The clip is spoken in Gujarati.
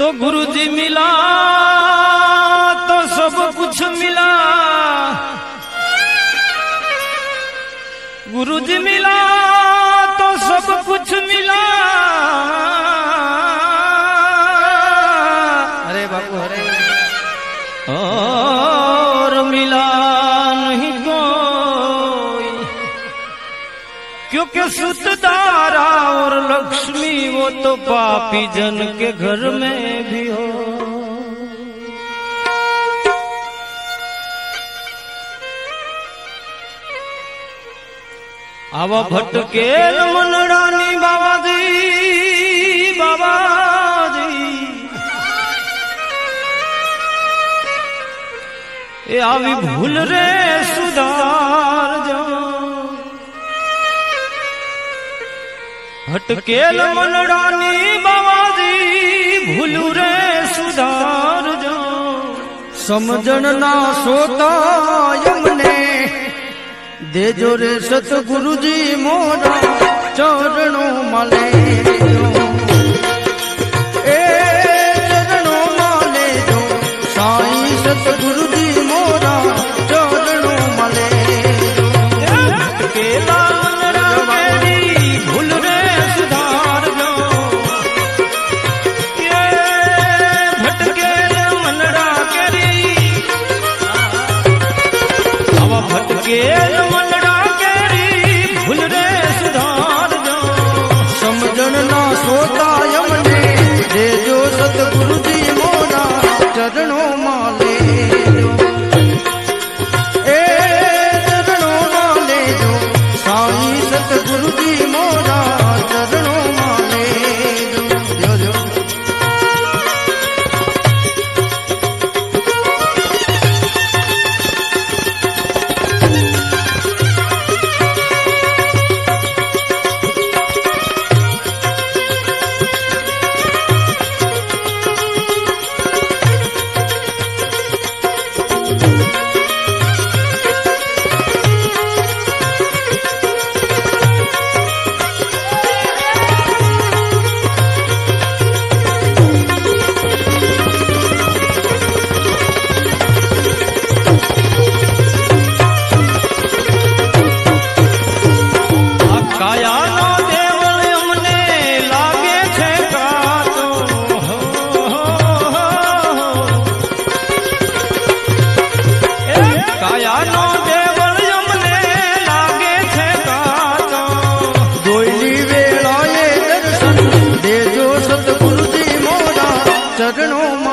तो गुरु जी मिला तो सब कुछ मिला गुरु जी मिला तो सब कुछ मिला अरे बाबू अरे और मिला नहीं कोई क्योंकि सुतदारा और लक्ष्मी वो तो पापी जन के घर में भी हो આવા ભટકેલ મનડાની બાબાજી બાબાજી એ આવી ભૂલ રે સુધારજો ભટકેલ મનડાની બાવાજી, ભૂલું રે સુધારજો સમજણ ના સોતા યમને દેજો રે સતગુરુજી મોરા ચરણો મળે એ ચરણો મળે સાઈ સતગુરુજી ભટકેલ મનડા કેરી ભૂલ રે સુધારજો સમજણ ના સોતા એમને દેજો સતગુરુજી મોરા ચરણો જો સગણો